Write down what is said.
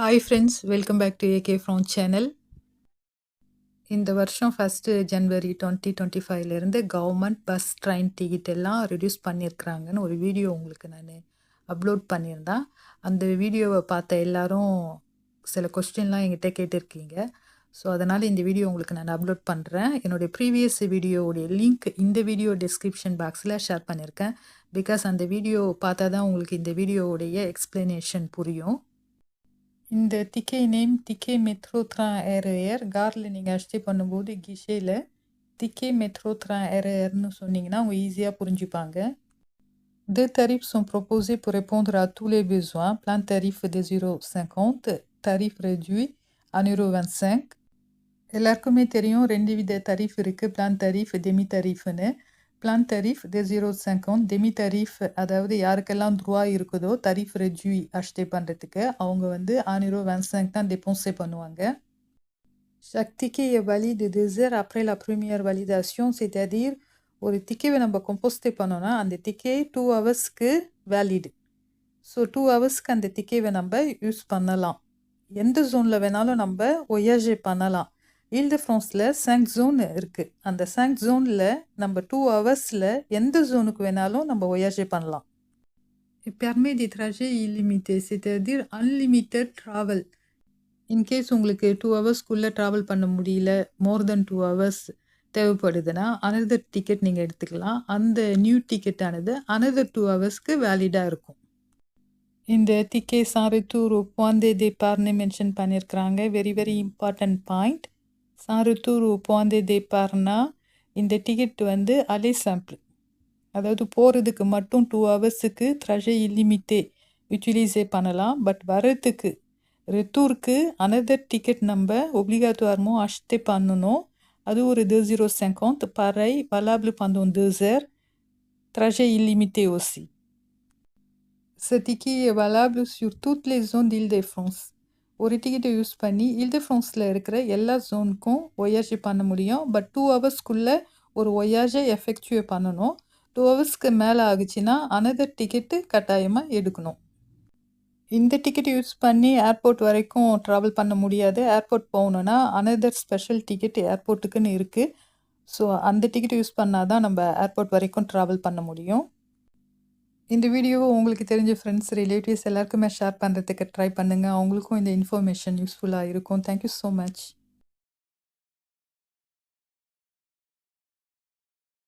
Hi friends welcome back to AK prone channel இந்த வருஷம் first ஜனவரி டுவெண்ட்டி டுவெண்ட்டி ஃபைவ்லேருந்து கவர்மெண்ட் பஸ் ட்ரெயின் டிக்கெட் எல்லாம் ரெடியூஸ் பண்ணியிருக்கிறாங்கன்னு ஒரு வீடியோ உங்களுக்கு நான் அப்லோட் பண்ணியிருந்தேன். அந்த வீடியோவை பார்த்த எல்லாரும் சில கொஸ்டின்லாம் என்கிட்ட கேட்டிருக்கீங்க. ஸோ அதனால் இந்த வீடியோ உங்களுக்கு நான் அப்லோட் பண்ணுறேன் என்னுடைய ப்ரீவியஸ் வீடியோவுடைய லிங்க் இந்த வீடியோ டிஸ்கிரிப்ஷன் பாக்ஸில் ஷேர் பண்ணியிருக்கேன். பிகாஸ் அந்த வீடியோ பார்த்தா தான் உங்களுக்கு இந்த வீடியோவுடைய எக்ஸ்ப்ளனேஷன் புரியும். இந்த திக்கே நேம் திக்கே மெட்ரோ ட்ரான் ஏர் காரில் நீங்கள் அஷ்டே பண்ணும்போது கிஷேயில் திக்கே மெட்ரோ ட்ரான் ஏர்னு சொன்னீங்கன்னா அவங்க ஈஸியாக புரிஞ்சுப்பாங்க Deux tarifs sont proposés pour répondre à tous les besoins. Plan tarif de 0,50, tarif réduit à 1,25. எல்லாருக்குமே தெரியும் ரெண்டு வித தரீஃப் இருக்குது பிளான் தரீஃப் டெமி தரீஃப்னு பிளான் தரீஃப் de 0,50 டெமி தரீஃப் அதாவது யாருக்கெல்லாம் துருவா இருக்குதோ தரீஃப் ரெஜுவி அஷ்டே பண்ணுறதுக்கு அவங்க வந்து ஆனிரோ வென்சங்க் தான் டெபோன்சே பண்ணுவாங்க. Chaque ticket est valide deux heures après la première validation, c'est-à-dire ஒரு திக்கேவை நம்ம கம்போஸ்டே பண்ணோன்னா அந்த திக்கே டூ ஹவர்ஸ்க்கு வேலிடு ஸோ டூ ஹவர்ஸ்க்கு அந்த திக்கேவை நம்ம யூஸ் பண்ணலாம். எந்த ஜோனில் வேணாலும் நம்ம ஒயாஜே பண்ணலாம். ஈல்டு ஃப்ரான்ஸில் cinq ஜோன் இருக்குது அந்த cinq ஜோனில் நம்ம டூ ஹவர்ஸில் எந்த ஜோனுக்கு வேணாலும் நம்ம ஒயாஜே பண்ணலாம். Permet des trajets illimités c'est-à-dire unlimited travel. In case உங்களுக்கு டூ ஹவர்ஸ்க்குள்ளே ட்ராவல் பண்ண முடியல மோர் தென் டூ ஹவர்ஸ் தேவைப்படுதுன்னா அனதர் டிக்கெட் நீங்கள் எடுத்துக்கலாம். அந்த நியூ டிக்கெட்டானது அனதர் டூ ஹவர்ஸ்க்கு வேலிடாக இருக்கும். இந்த திக்கே சாரித்தூர் பாந்தே தேப்பார்னு மென்ஷன் பண்ணியிருக்கிறாங்க வெரி வெரி இம்பார்ட்டன்ட் பாயிண்ட் சாரித்தூர் பாந்தே தேப்பார்னா இந்த டிக்கெட் வந்து அலே சாம்பிள் அதாவது போகிறதுக்கு மட்டும் டூ ஹவர்ஸுக்கு த்ரஷே இல்லிமிட்டே யூட்டிலைஸே பண்ணலாம். பட் வர்றதுக்கு ரிட்டூருக்கு அனதர் டிக்கெட் நம்ம ஒப்ளிகாத்துவாரமோ அஷ்டே பண்ணணும். அது ஒரு deux zéro cinquante pareil valable pendant deux heures. Trajet illimité aussi. Ce ticket est valable sur toutes les zones d'Île-de-France. ஒரு டிக்கெட்டை யூஸ் பண்ணி இல்de ஃபோன்ஸில் இருக்கிற எல்லா ஜோனுக்கும் ஒயாஜே பண்ண முடியும். பட் டூ ஹவர்ஸ்க்குள்ளே ஒரு ஒயாஜை எஃபெக்டிவ் பண்ணணும். டூ ஹவர்ஸ்க்கு மேலே ஆகுச்சுன்னா அனதர் டிக்கெட்டு கட்டாயமாக எடுக்கணும். இந்த டிக்கெட் யூஸ் பண்ணி ஏர்போர்ட் வரைக்கும் ட்ராவல் பண்ண முடியாது. ஏர்போர்ட் போகணுன்னா அனதர் ஸ்பெஷல் டிக்கெட் ஏர்போர்ட்டுக்குன்னு இருக்குது ஸோ அந்த டிக்கெட் யூஸ் பண்ணால் தான் நம்ம ஏர்போர்ட் வரைக்கும் ட்ராவல் பண்ண முடியும். இந்த வீடியோவை உங்களுக்கு தெரிஞ்ச ஃப்ரெண்ட்ஸ் ரிலேட்டிவ்ஸ் எல்லாருக்குமே ஷேர் பண்ணுறதுக்கு ட்ரை பண்ணுங்கள் அவங்களுக்கும் இந்த இன்ஃபர்மேஷன் யூஸ்ஃபுல்லாக இருக்கும். Thank you so much